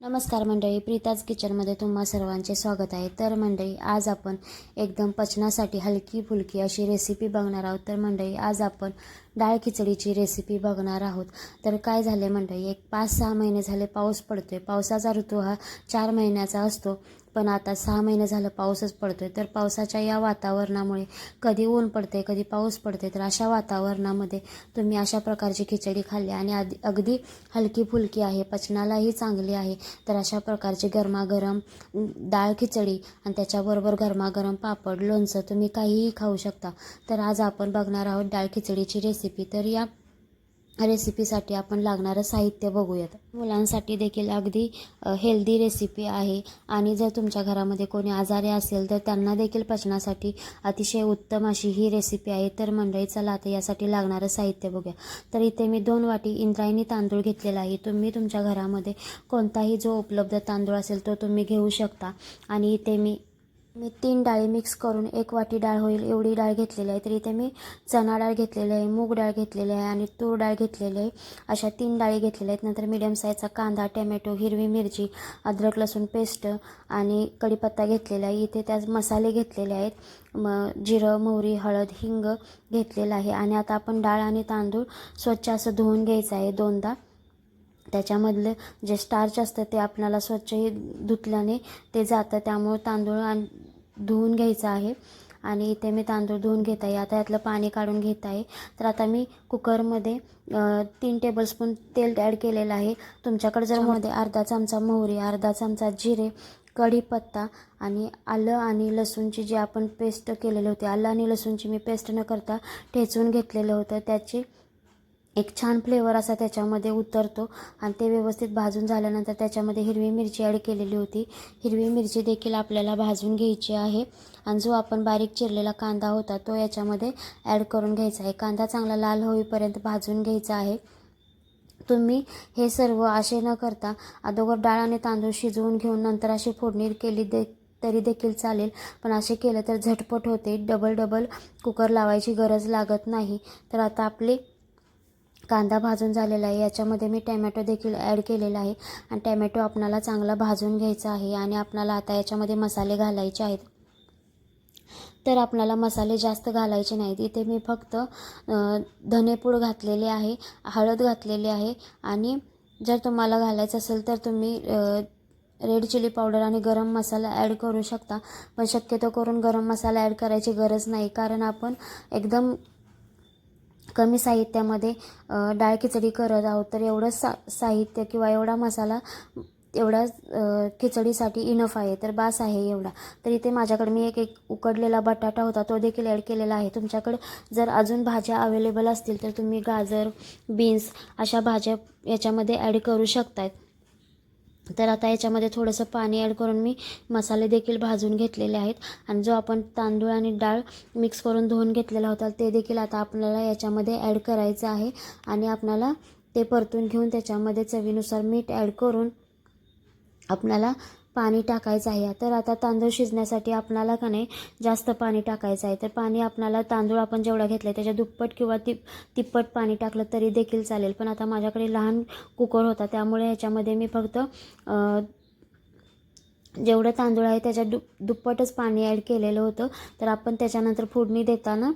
नमस्कार मंडळी प्रीताज किचनमध्ये तुम्हा सर्वांचे स्वागत आहे. तर मंडळी आज आपण एकदम पचनासाठी हलकी फुलकी अशी रेसिपी बघणार आहोत. तर मंडळी आज आपण डाळ खिचडीची रेसिपी बघणार आहोत. तर काय झाले मंडळी एक पाच सहा महिने झाले पाऊस पडतोय. पावसाचा ऋतू हा चार महिन्याचा असतो. पण आता सहा महिने झालं पाऊसच पडतोय. तर पावसाच्या या वातावरणामुळे कधी ऊन पडते कधी पाऊस पडते तर अशा वातावरणामध्ये तुम्ही अशा प्रकारची खिचडी खाल्ली आणि आधी अगदी हलकी फुलकी आहे पचनालाही चांगली आहे तर अशा प्रकारची गरमागरम डाळ खिचडी आणि त्याच्याबरोबर गरमागरम पापड लोणचं तुम्ही काहीही खाऊ शकता. तर आज आपण बघणार आहोत डाळ खिचडीची रेसिपी तर या रेसिपीसाठी आपण लागणारं साहित्य बघूयात. मुलांसाठी देखील अगदी हेल्दी रेसिपी आहे. आणि जर तुमच्या घरामध्ये कोणी आजारी असेल तर त्यांना देखील पचनासाठी अतिशय उत्तम अशी ही रेसिपी आहे. तर मंडळी चला आता यासाठी लागणारं साहित्य बघूया. तर इथे मी दोन वाटी इंद्रायणी तांदूळ घेतलेला आहे. तुम्ही तुमच्या घरामध्ये कोणताही जो उपलब्ध तांदूळ असेल तो तुम्ही घेऊ शकता. आणि इथे मी मी तीन डाळी मिक्स करून एक वाटी डाळ होईल एवढी डाळ घेतलेली आहे. तर इथे मी चणा डाळ घेतलेली आहे मूग डाळ घेतलेली आहे आणि तूर डाळ घेतलेली आहे. अशा तीन डाळी घेतलेल्या आहेत. नंतर मीडियम साईजचा कांदा टोमॅटो हिरवी मिरची अद्रक लसूण पेस्ट आणि कढीपत्ता घेतलेला आहे. इथे त्याच मसाले घेतलेले आहेत. म जिरं मोहरी हळद हिंग घेतलेलं आहे. आणि आता आपण डाळ आणि तांदूळ स्वच्छ असं धुवून घ्यायचं आहे दोनदा. त्याच्यामधलं जे स्टार्च असतं ते आपल्याला स्वच्छही धुतल्याने ते जातं. त्यामुळं तांदूळ आणि धुवून घ्यायचं आहे. आणि इथे मी तांदूळ धुवून घेत आहे. आता यातलं पाणी काढून घेत आहे. तर आता मी कुकरमध्ये तीन टेबलस्पून तेल ॲड केलेलं आहे. तुमच्याकडे जर मध्ये अर्धा चमचा मोहरी अर्धा चमचा जिरे कढीपत्ता आणि आलं आणि लसूणची जी आपण पेस्ट केलेली होती आलं आणि लसूणची मी पेस्ट न करता ठेचून घेतलेलं होतं. त्याची एक छान फ्लेवर असा त्याच्यामध्ये उतरतो. आणि ते व्यवस्थित भाजून झाल्यानंतर त्याच्यामध्ये हिरवी मिरची ॲड केलेली होती. हिरवी मिरची देखील आपल्याला भाजून घ्यायची आहे. आणि जो आपण बारीक चिरलेला कांदा होता तो याच्यामध्ये ॲड करून घ्यायचा आहे. कांदा चांगला लाल होईपर्यंत भाजून घ्यायचा आहे. तुम्ही हे सर्व असे न करता अगोदर डाळ आणि तांदूळ शिजवून घेऊन नंतर अशी फोडणी केली दे तरी देखील चालेल. पण असे केलं तर झटपट होते. डबल डबल कुकर लावायची गरज लागत नाही. तर आता आपली कांदा भाजून झालेला आहे. याच्यामध्ये मी टॅमॅटो देखील ॲड केलेला आहे. आणि टॅमॅटो आपणाला चांगला भाजून घ्यायचा आहे आणि आपणाला आता याच्यामध्ये मसाले घालायचे आहेत. तर आपणाला मसाले जास्त घालायचे नाहीत. इथे मी फक्त धनेपूड घातलेले आहे हळद घातलेली आहे आणि जर तुम्हाला घालायचं असेल तर तुम्ही रेड चिली पावडर आणि गरम मसाला ॲड करू शकता. पण शक्यतो करून गरम मसाला ॲड करायची गरज नाही. कारण आपण एकदम कमी साहित्यामध्ये डाळ खिचडी करत आहोत तर एवढं सा साहित्य किंवा एवढा मसाला एवढ्या खिचडीसाठी इनफ आहे. तर बास आहे एवढा. तर इथे माझ्याकडे मी एक एक उकडलेला बटाटा होता तो देखील ॲड केलेला आहे. तुमच्याकडे जर अजून भाज्या अवेलेबल असतील तर तुम्ही गाजर बीन्स अशा भाज्या याच्यामध्ये ॲड करू शकतात तर आता याच्यामध्ये थोडंसं पाणी ॲड करून मी मसाले देखील भाजून घेतलेले आहेत. आणि जो आपण तांदूळ आणि डाळ मिक्स करून धुवून घेतलेला होता ते देखील आता आपल्याला याच्यामध्ये ॲड करायचं आहे. आणि आपल्याला ते परतून घेऊन त्याच्यामध्ये चवीनुसार मीठ ॲड करून आपल्याला पाणी टाकायचं आहे. तर आता तांदूळ शिजण्यासाठी आपणाला का नाही जास्त पाणी टाकायचं आहे. तर पाणी आपणाला तांदूळ आपण जेवढा घेतला आहे त्याच्या दुप्पट किंवा तिप तिप्पट पाणी टाकलं तरी देखील चालेल. पण आता माझ्याकडे लहान कुकर होता. त्यामुळे ह्याच्यामध्ये मी फक्त जेवढं तांदूळ आहे त्याच्या दु दुप्पटच पाणी ॲड केलेलं होतं. तर आपण त्याच्यानंतर फोडणी देताना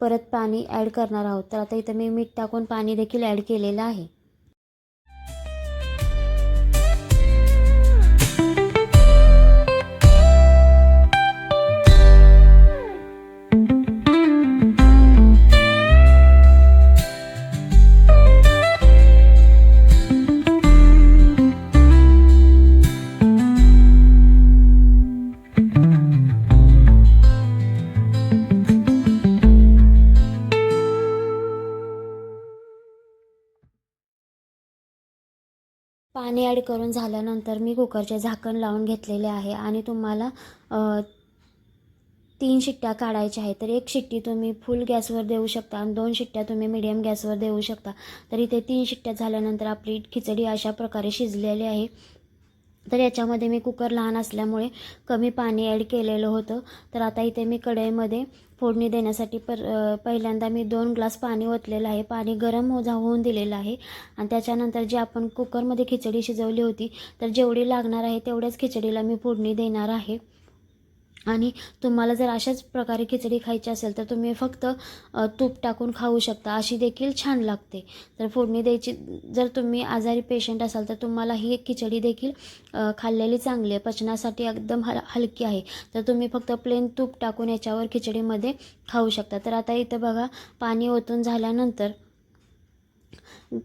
परत पाणी ॲड करणार आहोत. तर आता इथं मी मीठ टाकून पाणी देखील ॲड केलेलं आहे. पाणी ॲड करून झाल्यानंतर मी कुकरचे झाकण लावून घेतलेले आहे आणि तुम्हाला तीन शिट्ट्या काढायच्या आहेत. तर एक शिट्टी तुम्ही फुल गॅसवर देऊ शकता आणि दोन शिट्ट्या तुम्ही मिडियम गॅसवर देऊ शकता. तर इथे तीन शिट्ट्या झाल्यानंतर आपली खिचडी अशा प्रकारे शिजलेली आहे. तर याच्यामध्ये मी कुकर लहान असल्यामुळे कमी पाणी ॲड केलेलं होतं. तर आता इथे मी कढईमध्ये फोडणी देण्यासाठी पर पहिल्यांदा मी दोन ग्लास पाणी ओतलेलं आहे. पाणी गरम हो जा- होऊन दिलेलं आहे. आणि त्याच्यानंतर जी आपण कुकरमध्ये खिचडी शिजवली होती तर जेवढी लागणार आहे तेवढ्याच खिचडीला मी फोडणी देणार आहे. आणि तुम्हाला जर अशाच प्रकारे खिचडी खायची असेल तर तुम्ही फक्त तूप टाकून खाऊ शकता. अशी देखील छान लागते. तर फोडणी द्यायची जर तुम्ही आजारी पेशंट असाल तर तुम्हाला ही खिचडी देखील खाल्लेली चांगली आहे. पचनासाठी एकदम हल हलकी आहे. तर तुम्ही फक्त प्लेन तूप टाकून याच्यावर खिचडीमध्ये खाऊ शकता. तर आता इथं बघा पाणी ओतून झाल्यानंतर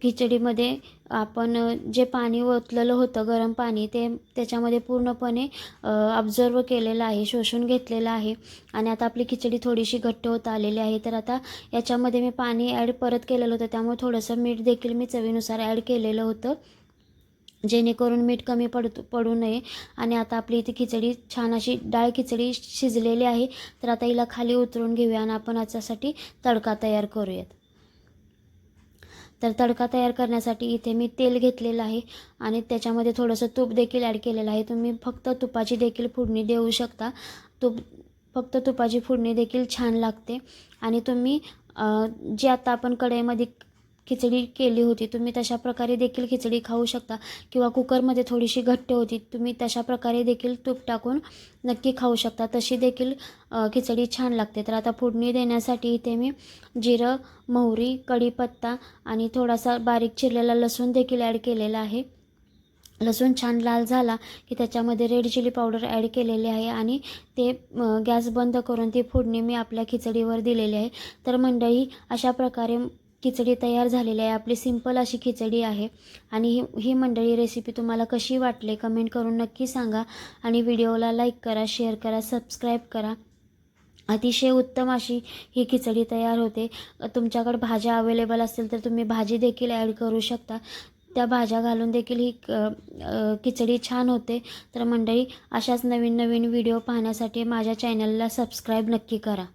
खिचडीमध्ये आपण जे पाणी ओतलेलं होतं गरम पाणी ते त्याच्यामध्ये पूर्णपणे ऑब्झर्व केलेलं आहे शोषून घेतलेलं आहे. आणि आता आपली खिचडी थोडीशी घट्ट होत आलेली आहे. तर आता याच्यामध्ये मी पाणी ॲड परत केलेलं होतं. त्यामुळे थोडंसं मीठ देखील मी चवीनुसार ॲड केलेलं होतं. जेणेकरून मीठ कमी पडतो पडू नये. आणि आता आपली इथे खिचडी छान अशी डाळ खिचडी शिजलेली आहे. तर आता हिला खाली उतरून घेऊया आणि आपण याच्यासाठी तडका तयार करूयात. तर तडका तयार करण्यासाठी इथे मी तेल घेतलेलं आहे आणि त्याच्यामध्ये थोडंसं तूप देखील ॲड केलेलं आहे. तुम्ही फक्त तुपाची देखील फोडणी देऊ शकता. तूप फक्त तुपाची फोडणी देखील छान लागते. आणि तुम्ही जे आता आपण कढईमध्ये खिचडी केली होती. तुम्ही तशा प्रकारे देखील खिचडी खाऊ शकता. किंवा कुकरमध्ये थोडीशी घट्ट होती. तुम्ही तशा प्रकारे देखील तूप टाकून नक्की खाऊ शकता. तशी देखील खिचडी छान लागते. तर आता फोडणी देण्यासाठी इथे मी जिरं मोहरी कढीपत्ता आणि थोडासा बारीक चिरलेला लसूण देखील ॲड केलेला आहे. लसूण छान लाल झाला की त्याच्यामध्ये रेड चिली पावडर ॲड केलेली आहे आणि ते गॅस बंद करून ती फोडणी मी आपल्या खिचडीवर दिलेली आहे. तर मंडळी अशा प्रकारे खिचडी तयार झालेली आहे. आपली सिंपल अशी खिचडी आहे. आणि ही ही मंडळी रेसिपी तुम्हाला कशी वाटली कमेंट करून नक्की सांगा. आणि व्हिडिओला लाईक करा शेअर करा सबस्क्राईब करा. अतिशय उत्तम अशी ही खिचडी तयार होते. तुमच्याकडे भाज्या अवेलेबल असतील तर तुम्ही भाजी देखील ॲड करू शकता. त्या भाज्या घालून देखील ही क- खिचडी छान होते. तर मंडळी अशाच नवीन नवीन व्हिडिओ पाहण्यासाठी माझ्या चॅनलला सबस्क्राईब नक्की करा.